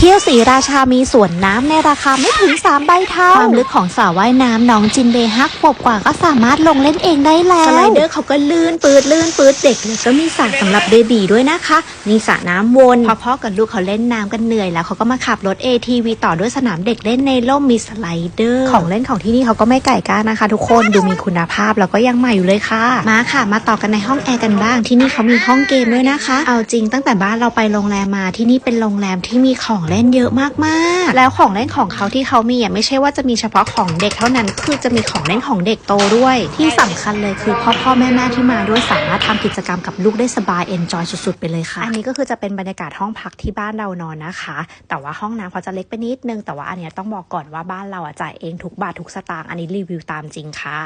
เที่ยวสีราชามีสวนน้ำในราคาไม่ถึง 3 ใบเท่า ความลึกของสระว่ายน้ำน้องจินเบฮักขวบกว่าก็สามารถลงเล่นเองได้แล้วสไลเดอร์เขาก็ลื่นปืดลื่นปืดเด็กเลยก็มีสระสำหรับเบบีด้วยนะคะ มีสระน้ำวนพอพ่อกับลูกเขาเล่นน้ำกันเหนื่อยแล้วเขาก็มาขับรถ ATV ต่อด้วยสนามเด็กเล่นในร่มมีสไลเดอร์ ของเล่นของที่นี่เขาก็ไม่ไก่ก้านะคะ ทุกคนดูมีคุณภาพแล้วก็ยังใหม่อยู่เลยค่ะ มาค่ะ มาต่อกันในห้องแอร์กันบ้างที่นี่เขามีห้องเกมด้วยนะคะ เอาจริงตั้งแต่บ้านเราไปโรงแรมมาที่นี่เป็นโรงแรมที่มีของเล่นเยอะมากๆ แล้วของเล่นของเขาที่เขามีอะไม่ใช่ว่าจะมีเฉพาะของเด็กเท่านั้น คือจะมีของเล่นของเด็กโตด้วย ที่สำคัญเลยคือพ่อพ่อแม่แม่ที่มาด้วยสามารถทำกิจกรรมกับลูกได้สบายเอนจอยสุดๆไปเลยค่ะ อันนี้ก็คือจะเป็นบรรยากาศห้องพักที่บ้านเรานอนนะคะ แต่ว่าห้องน้ำเขาจะเล็กไปนิดนึง แต่ว่าอันเนี้ยต้องบอกก่อนว่าบ้านเราอะจ่ายเองทุกบาททุกสตางค์ อันนี้รีวิวตามจริงค่ะ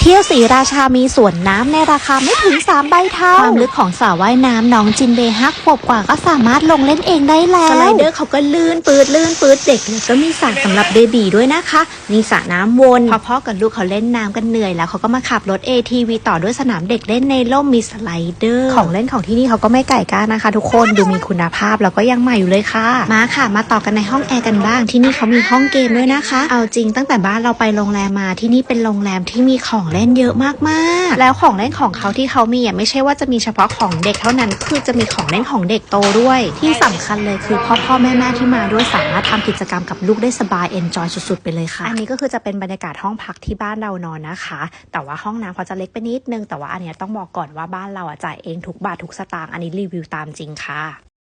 เที่ยวสีราชามีสวนน้ำในราคาไม่ถึง 3 ใบเท่า ความลึกของสระว่ายน้ำน้องจินเบฮักขวบกว่าก็สามารถลงเล่นเองได้แล้วสไลเดอร์เขาก็ลื่นปืดลื่นปืดเด็กเลยก็มีสระสำหรับเบบีด้วยนะคะ มีสระน้ำวนพอพ่อกับลูกเขาเล่นน้ำกันเหนื่อยแล้วเขาก็มาขับรถ ATV ต่อด้วยสนามเด็กเล่นในร่มมีสไลเดอร์ ของเล่นของที่นี่เขาก็ไม่ไก่ก้านะคะ ทุกคนดูมีคุณภาพแล้วก็ยังใหม่อยู่เลยค่ะ มาค่ะ มาต่อกันในห้องแอร์กันบ้างที่นี่เขามีห้องเกมด้วยนะคะ เอาจริงตั้งแต่บ้านเราไปโรงแรมมาที่นี่เป็นโรงแรมที่มีของเล่นเล่นเยอะมากๆ แล้วของเล่นของเขาที่เขามีอะไม่ใช่ว่าจะมีเฉพาะของเด็กเท่านั้น คือจะมีของเล่นของเด็กโตด้วย ที่สำคัญเลยคือพ่อพ่อแม่แม่ที่มาด้วยสามารถทำกิจกรรมกับลูกได้สบายเอนจอยสุดๆ ไปเลยค่ะ อันนี้ก็คือจะเป็นบรรยากาศห้องพักที่บ้านเรานอนนะคะ แต่ว่าห้องน้ำเขาจะเล็กไปนิดนึง แต่ว่าอันนี้ต้องบอกก่อนว่าบ้านเราอะจ่ายเองทุกบาททุกสตางค์อันนี้รีวิวตามจริงค่ะ